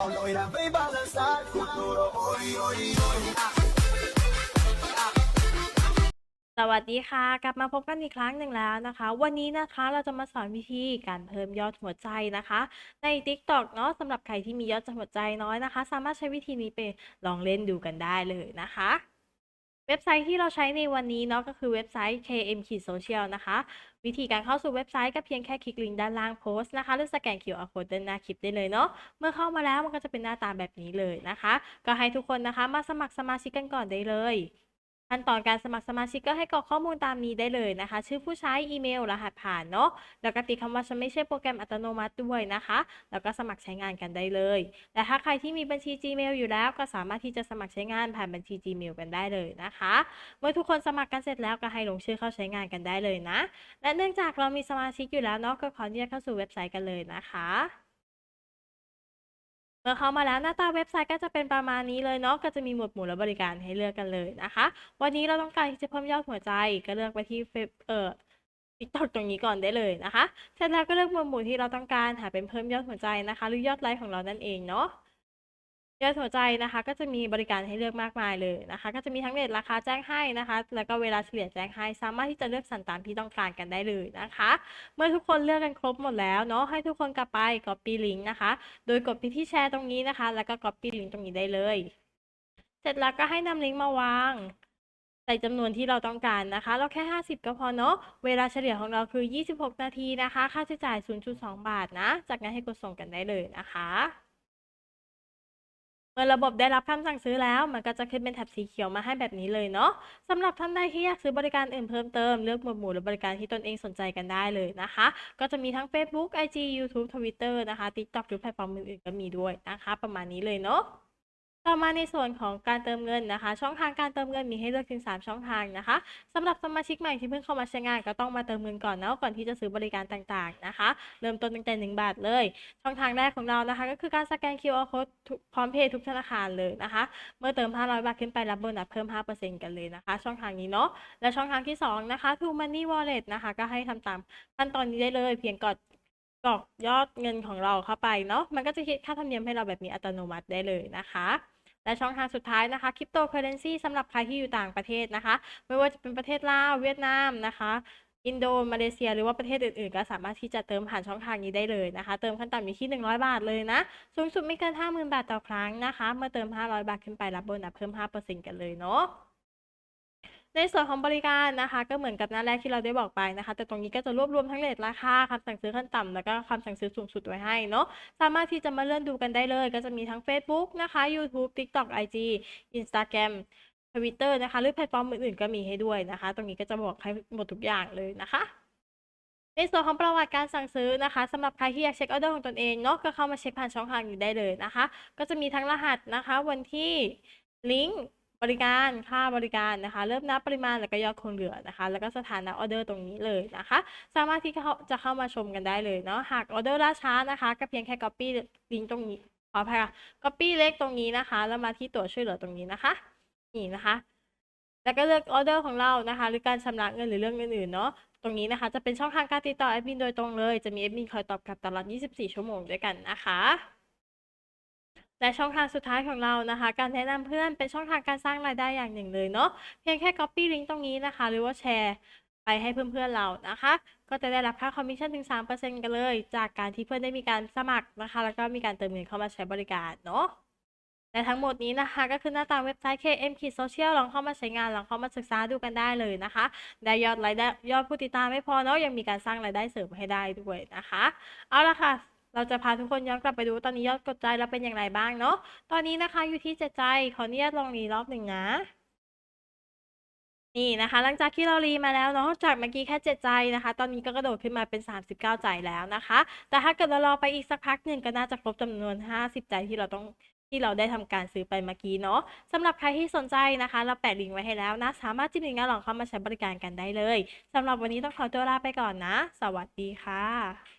Loira, vem balançar com duro, oi, oi, oi. สวัสดีค่ะ กลับมาพบกันอีกครั้งหนึ่งแล้วนะคะ วันนี้นะคะเราจะมาสอนวิธีการเพิ่มยอดหัวใจนะคะ ใน TikTok เนาะสำหรับใครที่มียอดหัวใจน้อยนะคะ สามารถใช้วิธีนี้ไปลองเล่นดูกันได้เลยนะคะ เว็บไซต์ที่เราใช้ในวันนี้เนาะก็คือเว็บไซต์ KM Social นะคะ วิธีการเข้าสู่เว็บไซต์ก็เพียงแค่คลิกลิงก์ด้านล่างโพสต์นะคะ หรือสแกน QR code ด้านหน้าคลิปได้เลยเนาะเมื่อเข้ามาแล้วมันก็จะเป็นหน้าตาแบบนี้เลยนะคะ ก็ให้ทุกคนนะคะมาสมัครสมาชิกกันก่อนได้เลย ขั้นตอนการสมัครสมาชิกก็ให้กรอกข้อมูลตามนี้ได้เลยนะคะ ชื่อผู้ใช้อีเมล รหัสผ่านเนาะแล้วก็ติดคำว่าฉันไม่ใช่โปรแกรมอัตโนมัติด้วยนะคะ แล้วก็สมัครใช้งานกันได้เลยแต่ถ้าใครที่มีบัญชี Gmail อยู่แล้ว ก็สามารถที่จะสมัครใช้งานผ่านบัญชี Gmail กันได้เลยนะคะ เมื่อทุกคนสมัครกันเสร็จแล้วก็ให้ลงชื่อเข้าใช้งานกันได้เลยนะ และเนื่องจากเรามีสมาชิกอยู่แล้วเนาะก็ขออนุญาตเข้าสู่เว็บไซต์กันเลยนะคะ เมื่อเข้ามาแล้วหน้าตาเว็บไซต์ก็จะเป็นประมาณนี้เลยเนาะก็จะมีหมวดหมู่และบริการให้เลือกกันเลยนะคะ วันนี้เราต้องการที่จะเพิ่มยอดหัวใจก็เลือกไปที่เฟเอ่อติดต่อตรงนี้ก่อนได้เลยนะคะ เสร็จแล้วก็เลือกหมวดหมู่ที่เราต้องการหาเป็นเพิ่มยอดหัวใจนะคะ หรือยอดไลค์ของเรานั่นเองเนาะ ยอดหัวใจนะคะก็จะมีบริการให้เลือกมากมายเลยนะคะ ก็จะมีทั้งเรทราคาแจ้งให้นะคะ แล้วก็เวลาเฉลี่ยแจ้งให้ สามารถที่จะเลือกสรรตามที่ต้องการกันได้เลยนะคะ เมื่อทุกคนเลือกกันครบหมดแล้วเนาะให้ทุกคนกลับไป copy link นะคะ โดยกดไปที่แชร์ตรงนี้นะคะ แล้วก็ copy link ตรงนี้ได้เลย เสร็จแล้วก็ให้นำลิงก์มาวางใส่จำนวนที่เราต้องการนะคะ เราแค่ 50 ก็พอเนาะ เวลาเฉลี่ยของเราคือ 26 นาทีนะคะ ค่าใช้จ่าย 0.2 บาทนะ จากนั้นให้กดส่งกันได้เลยนะคะ มื่อระบบได้รับคำสั่งซื้อแล้ว มันก็จะขึ้นเป็นแถบสีเขียวมาให้แบบนี้เลยเนาะสำหรับท่านใดที่อยากซื้อบริการอื่นเพิ่มเติมเลือกหมวดหมู่หรือบริการที่ตนเองสนใจกันได้เลยนะคะ ก็จะมีทั้ง Facebook IG YouTube Twitter นะคะ TikTok หรือแพลตฟอร์มอื่นๆก็มีด้วยนะคะ ประมาณนี้เลยเนาะ ต่อมาในส่วนของการเติมเงินนะคะ ช่องทางการเติมเงินมีให้เลือกถึง 3 ช่องทางนะคะสำหรับสมาชิกใหม่ที่เพิ่งเข้ามาใช้งานก็ต้องมาเติมเงินก่อนนะก่อนที่จะซื้อบริการต่างๆนะคะ เริ่มต้นตั้งแต่ 1 บาทเลย ช่องทางแรกของเรานะคะ ก็คือการสแกน QR code พร้อมเพย์ทุกธนาคารเลยนะคะ เมื่อเติม 500 บาทขึ้นไปรับโบนัสเพิ่ม 5%กันเลยนะคะ ช่องทางนี้เนาะและช่องทางที่ 2 นะคะ True Money Wallet นะคะ ก็ให้ทำตามขั้นตอนนี้ได้เลยเพียงกดกรอกยอดเงินของเราเข้าไปเนาะมันก็จะคิดค่าธรรมเนียมให้เราแบบนี้อัตโนมัติได้เลยนะคะ และช่องทางสุดท้ายนะคะคริปโตเคอเรนซีสำหรับใครที่อยู่ต่างประเทศนะคะ ไม่ว่าจะเป็นประเทศลาวเวียดนามนะคะอินโดมาเลเซีย หรือว่าประเทศอื่นๆ ก็สามารถที่จะเติมผ่านช่องทางนี้ได้เลยนะคะ เติมขั้นต่ำอยู่ที่ 100 บาทเลยนะ สูงสุดไม่เกิน 50,000 บาทต่อครั้งนะคะ เมื่อเติม 500 บาทขึ้นไปรับโบนัสเพิ่ม 5%กันเลยเนาะ ในส่วนของบริการนะคะ ก็เหมือนกับหน้าแรกที่เราได้บอกไปนะคะ แต่ตรงนี้ก็จะรวบรวมทั้งเรทราคาคำสั่งซื้อขั้นต่ำแล้วก็คำสั่งซื้อสูงสุดไว้ให้เนาะสามารถที่จะมาเลื่อนดูกันได้เลย ก็จะมีทั้ง Facebook นะคะ YouTube TikTok IG Instagram Twitter นะคะ หรือแพลตฟอร์มอื่นๆก็มีให้ด้วยนะคะ ตรงนี้ก็จะบอกให้หมดทุกอย่างเลยนะคะในส่วนของประวัติการสั่งซื้อนะคะสำหรับใครที่อยากเช็คออเดอร์ของตนเองเนาะก็เข้ามาเช็คผ่านช่องทางนี้ได้เลยนะคะ ก็จะมีทั้งรหัสนะคะ วันที่ลิงก์ บริการค่าบริการนะคะ เริ่มนับปริมาณแล้วก็ยอดคงเหลือนะคะ แล้วก็สถานะออเดอร์ตรงนี้เลยนะคะ สามารถที่เขาจะเข้ามาชมกันได้เลยเนาะหากออเดอร์ล่าช้านะคะ ก็เพียงแค่ copy ลิงก์ตรงนี้ขออภัยค่ะ copy เลขตรงนี้นะคะ แล้วมาที่ตัวช่วยเหลือตรงนี้นะคะ นี่นะคะ แล้วก็เลือกออเดอร์ของเรานะคะ หรือการชำระเงินหรือเรื่องอื่นๆเนาะตรงนี้นะคะจะเป็นช่องทางการติดต่อแอดมินโดยตรงเลย จะมีแอดมินคอยตอบกลับตลอด 24 ชั่วโมงด้วยกันนะคะ และช่องทางสุดท้ายของเรานะคะ การแนะนำเพื่อนเป็นช่องทางการสร้างรายได้อย่างหนึ่งเลยเนาะเพียงแค่ copy ลิงก์ตรงนี้นะคะ หรือว่าแชร์ไปให้เพื่อนๆเรานะคะ ก็จะได้รับค่าคอมมิชชั่นถึง 3%กันเลย จากการที่เพื่อนได้มีการสมัครนะคะ แล้วก็มีการเติมเงินเข้ามาใช้บริการเนาะและทั้งหมดนี้นะคะ ก็คือหน้าตาเว็บไซต์ KM Social ลองเข้ามาใช้งาน ลองเข้ามาศึกษาดูกันได้เลยนะคะ ได้ยอดรายได้ยอดผู้ติดตามไม่พอเนาะยังมีการสร้างรายได้เสริมให้ได้ด้วยนะคะ เอาละค่ะ เราจะพาทุกคนย้อนกลับไปดูตอนนี้ยอดกดใจเราเป็นอย่างไรบ้างเนาะ ตอนนี้นะคะอยู่ที่เจ็ดใจ ขออนุญาตลองรีรอบหนึ่งนะนี่นะคะ หลังจากที่เรารีมาแล้วเนาะจากเมื่อกี้แค่เจ็ดใจนะคะ ตอนนี้ก็กระโดดขึ้นมาเป็น 39 ใจแล้วนะคะ แต่ถ้าเกิดเรารอไปอีกสักพักหนึ่งก็น่าจะครบจำนวน 50 ใจที่เราต้องที่เราได้ทำการซื้อไปเมื่อกี้เนาะสำหรับใครที่สนใจนะคะ เราแปะลิงก์ไว้ให้แล้วนะ สามารถจิ้มลิงก์แล้วลองเข้ามาใช้บริการกันได้เลยสำหรับวันนี้ต้องขอตัวลาไปก่อนนะ สวัสดีค่ะ